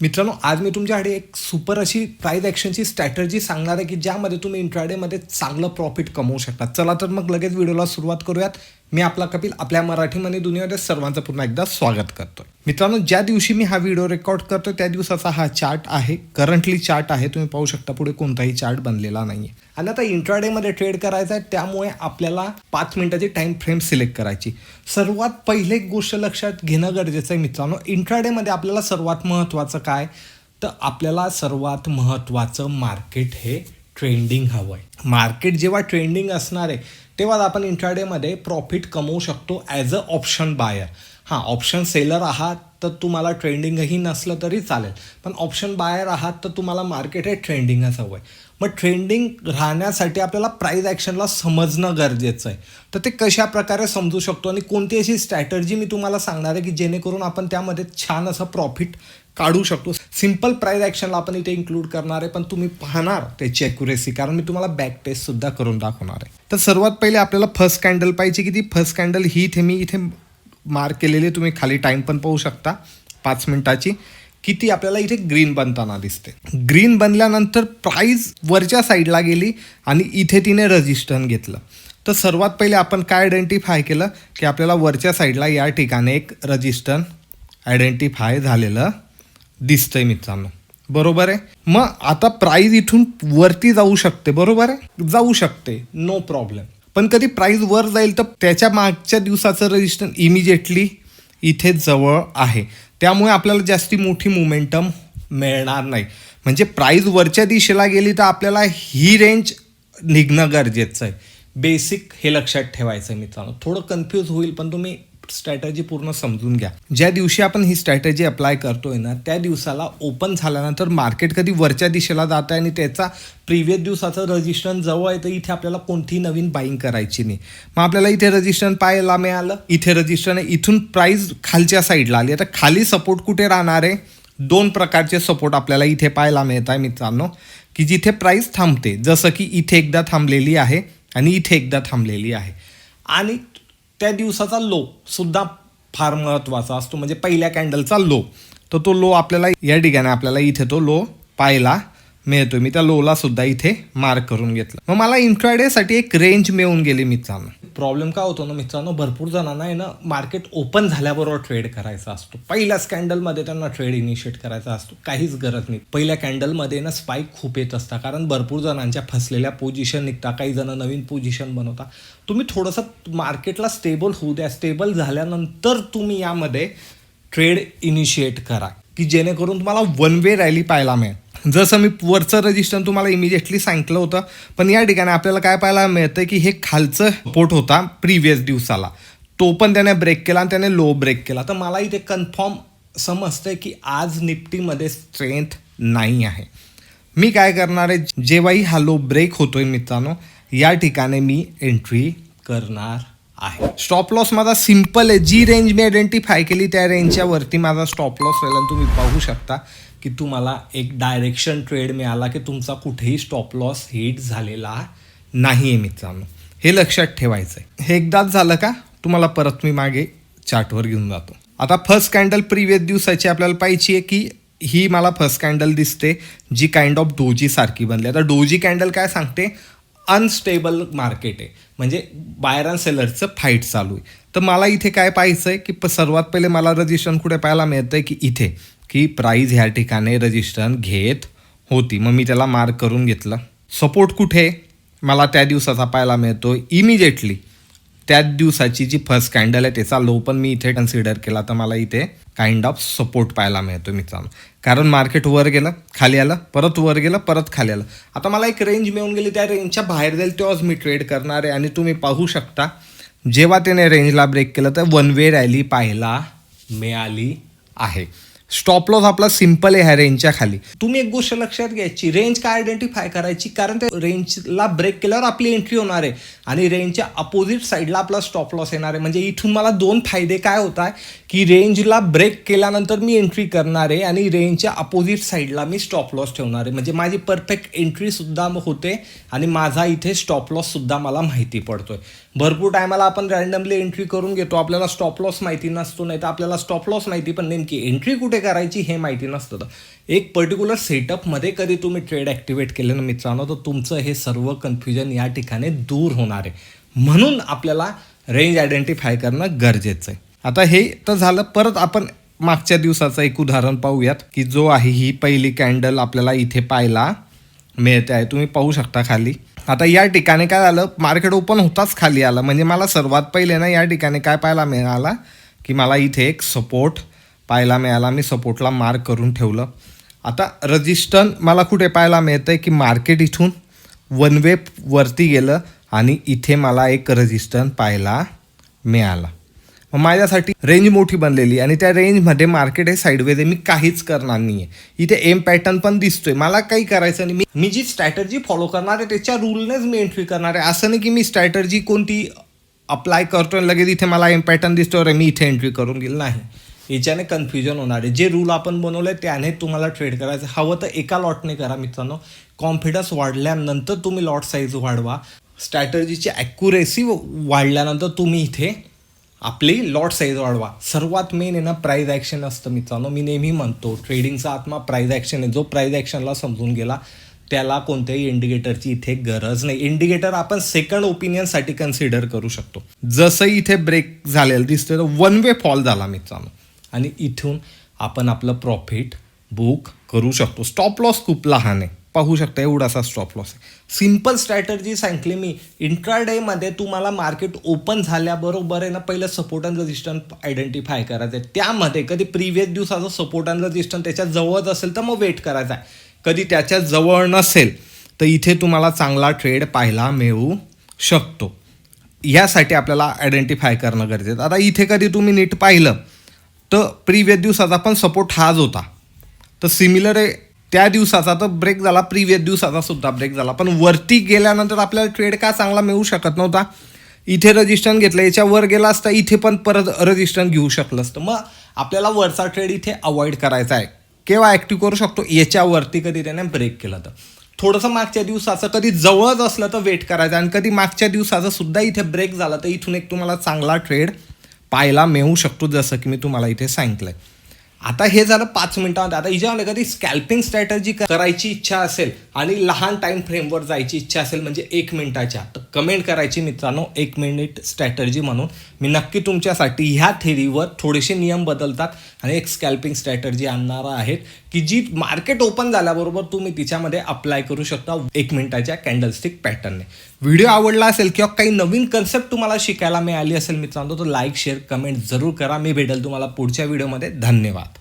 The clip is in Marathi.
मित्रांनो आज मी तुमच्याकडे एक सुपर अशी प्राईज ॲक्शनची स्ट्रॅटर्जी सांगणार आहे की ज्यामध्ये तुम्ही इंट्राडेमध्ये चांगलं प्रॉफिट कमवू शकता. चला तर मग लगेच व्हिडिओला सुरुवात करूयात. मी आपला कपिल आपल्या मराठी मनी दुनियामध्ये सर्वांचं पुन्हा एकदा स्वागत करतो मित्रांनो ज्या दिवशी मी हा व्हिडिओ रेकॉर्ड करतो त्या दिवसाचा हा चार्ट आहे. करंटली चार्ट आहे. तुम्ही पाहू शकता पुढे कोणताही चार्ट बनलेला नाही आणि आता इंट्राडेमध्ये ट्रेड करायचा आहे त्यामुळे आपल्याला पाच मिनिटाची टाईम फ्रेम सिलेक्ट करायची. सर्वात पहिले एक गोष्ट लक्षात घेणं गरजेचं आहे मित्रांनो इंट्राडेमध्ये आपल्याला सर्वात महत्त्वाचं काय? तर आपल्याला सर्वात महत्त्वाचं मार्केट हे ट्रेंडिंग हवं आहे मार्केट जेव्हा ट्रेंडिंग असणार आहे तेव्हा आपण इंट्राडेमध्ये प्रॉफिट कमवू शकतो ॲज अ ऑप्शन बायर हां ऑप्शन सेलर आहात तर तुम्हाला ट्रेंडिंगही नसलं तरी चालेल. पण ऑप्शन बायर आहात तर तुम्हाला मार्केट हे ट्रेंडिंगच हवं आहे मग ट्रेंडिंग राहण्यासाठी आपल्याला प्राईज ॲक्शनला समजणं गरजेचं आहे. तर ते कशा प्रकारे समजू शकतो आणि कोणती अशी स्ट्रॅटर्जी मी तुम्हाला सांगणार आहे की जेणेकरून आपण त्यामध्ये छान असं प्रॉफिट काढू शकतो. सिंपल प्राईज ॲक्शनला आपण इथे इन्क्लूड करणार आहे पण तुम्ही पाहणार त्याची ॲक्युरेसी कारण मी तुम्हाला बॅक टेस्टसुद्धा करून दाखवणार आहे. तर सर्वात पहिले आपल्याला फर्स्ट कॅन्डल पाहिजे की ती फर्स्ट कॅन्डल ही इथे मी इथे मार्क केलेली तुम्ही खाली टाईम पण पाहू शकता पाच मिनिटाची. किती आपल्याला इथे ग्रीन बनताना दिसते. ग्रीन बनल्यानंतर प्राईज वरच्या साईडला गेली आणि इथे तिने रजिस्टन घेतलं. तर सर्वात पहिले आपण काय आयडेंटिफाय केलं? की आपल्याला वरच्या साईडला या ठिकाणी एक रजिस्टन आयडेंटिफाय झालेलं दिसतंय मित्रांनो. बरोबर आहे? मग आता प्राईज इथून वरती जाऊ शकते. बरोबर आहे? जाऊ शकते. नो प्रॉब्लेम पण कधी प्राईज वर जाईल तर त्याच्या मागच्या दिवसाचं रजिस्टर इमिजिएटली इथे जवळ आहे. त्यामुळे आपल्याला जास्ती मोठी मोमेंटम मिळणार नाही. म्हणजे प्राईज वरच्या दिशेला गेली तर आपल्याला ही रेंज निघणं गरजेचं आहे. बेसिक हे लक्षात ठेवायचं आहे मित्रांनो. थोडं कन्फ्यूज होईल पण तुम्ही स्ट्रॅटजी पूर्ण समजून घ्या. ज्या दिवशी आपण ही स्ट्रॅटजी अप्लाय करतोय ना त्या दिवसाला ओपन झाल्यानंतर मार्केट कधी वरच्या दिशेला जात आहे आणि त्याचा प्रिव्हियस दिवसाचं रजिस्ट्रेशन जवळ आहे तर इथे आपल्याला कोणतीही नवीन बाईंग करायची नाही. मग आपल्याला इथे रजिस्ट्रेशन पाहायला मिळालं. इथे रजिस्ट्रन इथून प्राईस खालच्या साईडला आली. आता खाली सपोर्ट कुठे राहणार आहे? दोन प्रकारचे सपोर्ट आपल्याला इथे पाहायला मिळत आहे मित्रांनो. की जिथे प्राईस थांबते जसं की इथे एकदा थांबलेली आहे आणि इथे एकदा थांबलेली आहे. आणि त्या दिवसाचा लो सुद्धा फार महत्त्वाचा असतो. म्हणजे पहिल्या कॅन्डलचा लो. तर तो लो आपल्याला या ठिकाणी आपल्याला इथे तो लो पाहायला मिळतो मी त्या लोला सुद्धा इथे मार्क करून घेतलं. मग मला इंट्राडेसाठी एक रेंज मिळून गेली मित्रांनो. प्रॉब्लेम काय होतो ना मित्रांनो भरपूर जणांना आहे ना मार्केट ओपन झाल्याबरोबर ट्रेड करायचा असतो. पहिल्या कॅन्डलमध्ये त्यांना ट्रेड इनिशिएट करायचा असतो. काहीच गरज नाही. पहिल्या कॅन्डलमध्ये ना स्पाईक खूप येत असतात कारण भरपूर जणांच्या फसलेल्या पोझिशन निघता. काही जण नवीन पोझिशन बनवता. तुम्ही थोडंसं मार्केटला स्टेबल होऊ द्या. स्टेबल झाल्यानंतर तुम्ही यामध्ये ट्रेड इनिशिएट करा. की जेणेकरून तुम्हाला वन वे रॅली पाहायला मिळेल. जसं मी वरचं रजिस्टर तुम्हाला इमिजिएटली सांगितलं होतं पण या ठिकाणी आपल्याला काय पाहायला मिळतं की हे खालचं पोट होता प्रिव्हियस दिवसाला. तो पण त्याने ब्रेक केला आणि त्याने लो ब्रेक केला. तर मला इथे कन्फर्म समजतंय की आज निफ्टीमध्ये स्ट्रेंथ नाही आहे. मी काय करणार आहे जेव्हाही हा लो ब्रेक होतोय मित्रांनो या ठिकाणी मी एंट्री करणार आहे. स्टॉप लॉस माझा सिंपल आहे. जी रेंज मी आयडेंटिफाय केली त्या रेंजच्या वरती माझा स्टॉप लॉस राहिला तुम्ही पाहू शकता. की तुम्हाला एक डायरेक्शन ट्रेड मिळाला की तुमचा कुठेही स्टॉप लॉस हिट झालेला नाही आहे मित्रांनो. हे लक्षात ठेवायचं आहे हे एकदाच झालं का? तुम्हाला परत मी मागे चार्टवर घेऊन जातो. आता फर्स्ट कॅन्डल प्रिव्हियस दिवसाची आपल्याला पाहिजे आहे की ही मला फर्स्ट कॅन्डल दिसते जी काइंड ऑफ डोजी सारखी बनली. आता डोजी कॅन्डल काय सांगते? अनस्टेबल मार्केट आहे. म्हणजे बायर अँड सेलरचं फाईट चालू आहे. तर मला इथे काय पाहायचं आहे की प सर्वात पहिले मला रजिस्ट्रेशन कुठे पाहायला मिळतं आहे की इथे की प्राईज ह्या ठिकाणी रजिस्ट्रेशन घेत होती. मग मी त्याला मार्क करून घेतलं. सपोर्ट कुठे? मला त्या दिवसाचा पाहायला मिळतो इमिजिएटली त्याच दिवसाची जी फर्स्ट कॅन्डल आहे त्याचा लो पण मी इथे कन्सिडर केला. तर मला इथे काइंड ऑफ सपोर्ट पाहायला मिळतो मित्रांनो. कारण मार्केट वर गेलं खाली आलं परत वर गेलं परत खाली आलं. आता मला एक रेंज मिळून गेली. त्या रेंजच्या बाहेर जाईल तेव्हाच मी ट्रेड करणार आहे आणि तुम्ही पाहू शकता जेव्हा त्याने रेंजला ब्रेक केलं तर वन वे रॅली पाहायला मिळाली आहे. स्टॉप लॉस आपला सिंपल आहे ह्या रेंजच्या खाली. तुम्ही एक गोष्ट लक्षात घ्यायची रेंज काय आयडेंटिफाय करायची? कारण त्या रेंजला ब्रेक केल्यावर आपली एंट्री होणार आहे. आणि रेंजच्या अपोजिट साईडला आपला स्टॉप लॉस येणार आहे. म्हणजे इथून मला दोन फायदे काय होत आहे की रेंजला ब्रेक केल्यानंतर मी एंट्री करणार आहे आणि रेंजच्या अपोजिट साईडला मी स्टॉप लॉस ठेवणार आहे. म्हणजे माझी परफेक्ट एंट्रीसुद्धा होते आणि माझा इथे स्टॉप लॉससुद्धा मला माहिती पडतोय. भरपूर टायमाला आपण रॅन्डमली एंट्री करून घेतो. आपल्याला स्टॉप लॉस माहिती नसतो नाही तर आपल्याला स्टॉप लॉस माहिती पण नेमकी एंट्री कुठे कुठे करायची हे माहिती नसतं. तर एक पर्टिक्युलर सेटअपमध्ये कधी तुम्ही ट्रेड ॲक्टिवेट केले ना मित्रांनो तर तुमचं हे सर्व कन्फ्युजन या ठिकाणी दूर होणार आहे. म्हणून आपल्याला रेंज आयडेंटिफाय करणं गरजेचं आहे. आता हे तर झालं परत आपण मागच्या दिवसाचं एक उदाहरण पाहूयात की जो आहे ही पहिली कॅन्डल आपल्याला इथे पाहायला मिळते आहे. तुम्ही पाहू शकता खाली. आता या ठिकाणी काय झालं मार्केट ओपन होताच खाली आलं. म्हणजे मला सर्वात पहिले ना या ठिकाणी काय पाहायला मिळाला की मला इथे एक सपोर्ट पाहायला मिळाला. मी सपोर्टला मार्क करून ठेवलं. आता रजिस्टन मला कुठे पाहायला मिळतं आहे की मार्केट इथून वन वे वरती गेलं आणि इथे मला एक रजिस्टन पाहायला मिळाला. मग माझ्यासाठी रेंज मोठी बनलेली आणि त्या रेंजमध्ये मार्केट आहे साईडवेज आहे मी काहीच करणार नाही आहे इथे एम पॅटर्न पण दिसतोय. मला काही करायचं नाही. मी मी जी स्ट्रॅटर्जी फॉलो करणार आहे त्याच्या रूलनेच मी एंट्री करणार आहे. असं नाही की मी स्ट्रॅटर्जी कोणती अप्लाय करतोय लगेच इथे मला एम पॅटर्न दिसतोय अरे मी इथे एंट्री करून गेलो नाही. याच्याने कन्फ्युजन होणार आहे. जे रूल आपण बनवले त्याने तुम्हाला ट्रेड करायचं. हवं तर एका लॉटने करा मित्रांनो. कॉन्फिडन्स वाढल्यानंतर तुम्ही लॉट साईज वाढवा. स्ट्रॅटर्जीची ॲक्युरेसी वाढल्यानंतर तुम्ही इथे आपली लॉट साईज वाढवा. सर्वात मेन आहे ना प्राईज ॲक्शन असतं मित्रांनो. मी नेहमी म्हणतो ट्रेडिंगचा आत्मा प्राईज ॲक्शन आहे. जो प्राईज ॲक्शनला समजून गेला त्याला कोणत्याही इंडिकेटरची इथे गरज नाही. इंडिकेटर आपण सेकंड ओपिनियनसाठी कन्सिडर करू शकतो. जसं इथे ब्रेक झालेलं दिसतं तर वन वे फॉल झाला मित्रांनो. आणि इथून आपण आपलं प्रॉफिट बुक करू शकतो. स्टॉप लॉस खूप लहान आहे. पाहू शकता एवढासा स्टॉप लॉस आहे. सिंपल स्ट्रॅटर्जी सांगितली मी. इंट्राडेमध्ये तुम्हाला मार्केट ओपन झाल्याबरोबर आहे ना पहिलं सपोर्ट अँड रजिस्टन्स आयडेंटिफाय करायचं आहे त्यामध्ये कधी प्रिव्हियस दिवसाचं सपोर्ट अँड रजिस्टन्स त्याच्या जवळच असेल तर मग वेट करायचा आहे. कधी त्याच्याजवळ नसेल तर इथे तुम्हाला चांगला ट्रेड पाहायला मिळू शकतो. यासाठी आपल्याला आयडेंटिफाय करणं गरजेचं आता इथे कधी तुम्ही नीट पाहिलं तर प्रिव्हियस दिवसाचा पण सपोर्ट हाच होता. तर सिमिलर आहे त्या दिवसाचा तर ब्रेक झाला प्रिव्हियस दिवसाचा सुद्धा ब्रेक झाला. पण वरती गेल्यानंतर आपल्याला ट्रेड का चांगला मिळू शकत नव्हता. इथे रजिस्टन घेतलं याच्यावर गेला असता इथे पण परत रजिस्टन घेऊ शकलं असतं. मग आपल्याला वरचा ट्रेड इथे अवॉइड करायचा आहे. केव्हा ॲक्टिव्ह करू शकतो? याच्यावरती कधी त्याने ब्रेक केला तर. थोडंसं मागच्या दिवसाचं कधी जवळच असलं तर वेट करायचं. आणि कधी मागच्या दिवसाचं सुद्धा इथे ब्रेक झाला तर इथून एक तुम्हाला चांगला ट्रेड पाहायला मिळू शकतो जसं की मी तुम्हाला इथे सांगितलंय. आता हे झालं पाच मिनिटामध्ये. आता हिच्यामध्ये कधी स्कॅल्पिंग स्ट्रॅटर्जी करायची इच्छा असेल आणि लहान टाइम फ्रेमवर जायची इच्छा असेल म्हणजे एक मिनिटाच्या. तर कमेंट करायची मित्रांनो एक मिनिट स्ट्रॅटर्जी म्हणून. मी नक्की तुमच्यासाठी ह्या थेरीवर थोडेसे नियम बदलतात आणि एक स्कॅल्पिंग स्ट्रॅटर्जी आणणार आहेत की जी मार्केट ओपन झाल्याबरोबर तुम्ही तिच्यामध्ये अप्लाय करू शकता एक मिनिटाच्या कॅन्डलस्टिक पॅटर्नने व्हिडिओ आवडला असेल किंवा काही नवीन कन्सेप्ट तुम्हाला शिकायला मिळाली असेल मित्रांनो तर लाईक शेअर कमेंट जरूर करा. मी भेटेल तुम्हाला पुढच्या व्हिडिओमध्ये धन्यवाद.